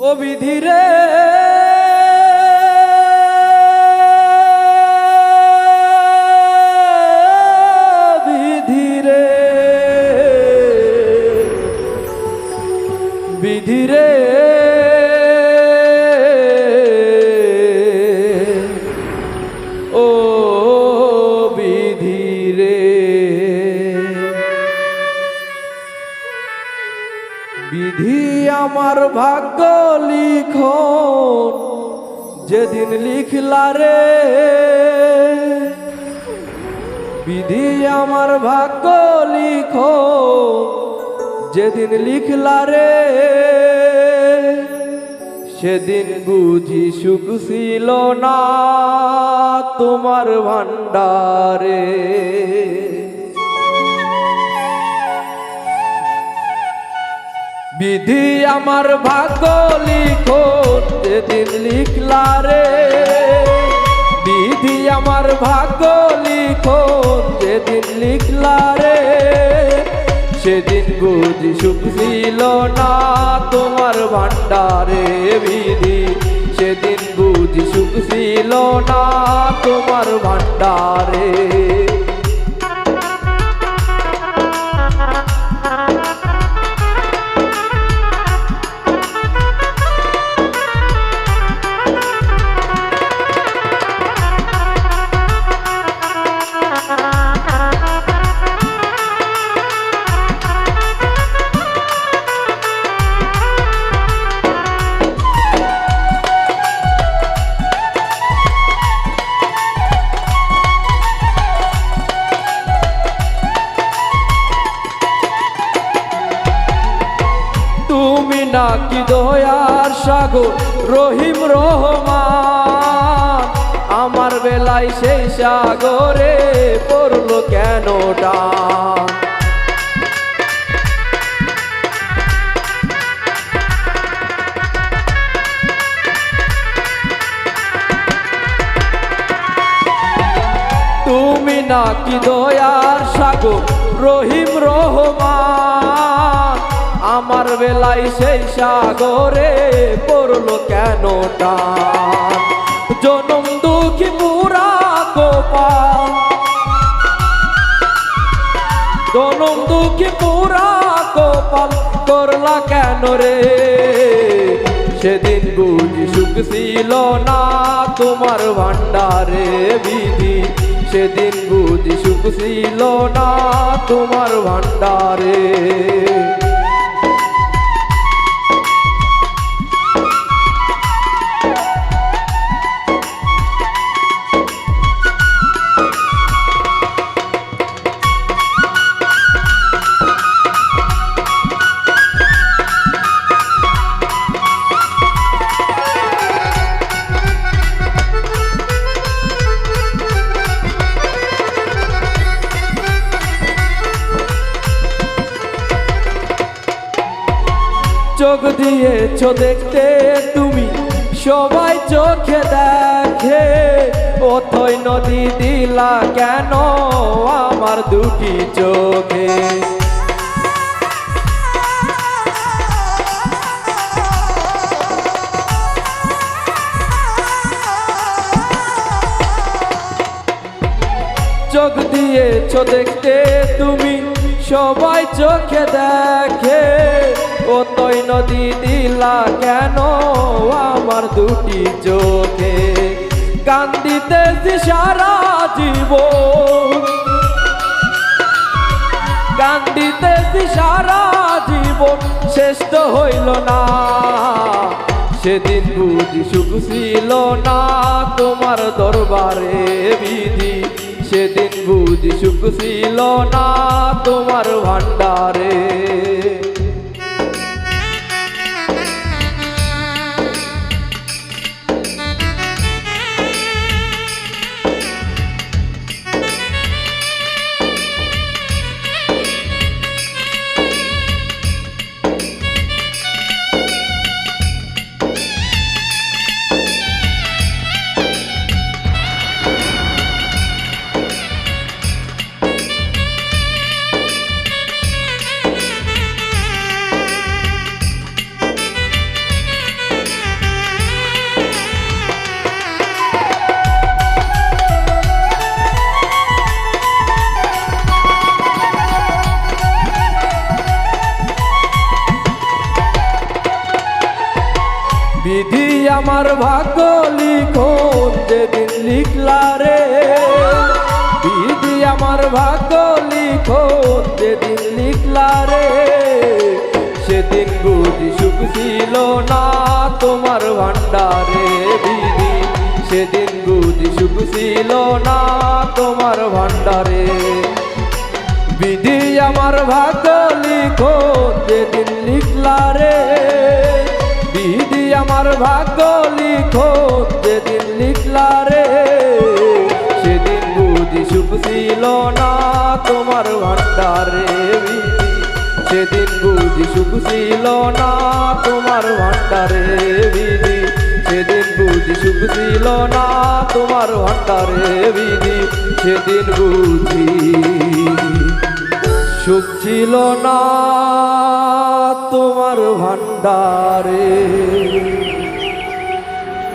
ও বিধিরে বিধিরে বিধিরে ও বিধিরে বিধি আমার ভাগ্য লিখন, যেদিন লিখলা রে। বিধি আমার ভাগ্য লিখো যেদিন লিখলা রে। সেদিন বুঝি সুখ ছিল না তোমার ভান্ডারে বিধি আমার ভাগ্য লিখো, যেদিন লিখলা রে। বিধি আমার ভাগ্য লিখো, যেদিন লিখলা রে। সেদিন বুঝি সুখ ছিল না তোমার ভান্ডারে বিধি। সেদিন বুঝি সুখ ছিল না তোমার ভান্ডারে নাকি দয়ার সাগর? রহিম রহমান, আমার বেলায় সেই সাগরে পড়ল কেন ডান তুমি নাকি দয়ার সাগর? রহিম রহমান আমার বেলায় সেই সাগরে পড়ল কেন জনম দুঃখী পুরা গোপাল জনম দুঃখী পুরা গোপাল করলা কেন রে? সেদিন বুঝি সুখ ছিল না তোমার ভান্ডারে বিধি। সেদিন বুঝি সুখ ছিল না তোমার ভান্ডারে চোখ দিয়েছ দেখতে তুমি। সবাই চোখে দেখে, অথই নদী দিলা কেন আমার দুটি চোখে? চোখ দিয়েছ দেখতে তুমি। সবাই চোখে দেখে ও তৈ নদী দিলা কেন? আমার দুটি চোখে কান্দিতেছি সারা জীব কান্দিতেছি সারা জীবন শ্রেষ্ঠ হইল না। সেদিন বুঝি সুখ ছিল না তোমার দরবারে বিধি। সেদিন বুঝি সুখ ছিল না তোমার ভান্ডারে আমার ভাগ্য লিখো, যেদিন লিখলা রে। বিধি আমার ভাগ্য লিখো, যেদিন লিখলা রে। সেদিন বুঝি সুখ ছিল না তোমার ভান্ডারে বিধি। সেদিন বুঝি সুখ ছিল না তোমার ভান্ডারে বিধি আমার ভাগ্য লিখো, যেদিন লিখলা রে। ভাগ্য লিখো, যেদিন লিখলা রে, সেদিন বুঝি সুখ ছিল না তোমার ভান্ডারে সেদিন বুঝি সুখ ছিল না তোমার ভান্ডারে বিধি। সেদিন বুঝি সুখ ছিল না তোমার ভান্ডারে বিধি। সেদিন বুঝি সুখ ছিল না তোমার ভান্ডারে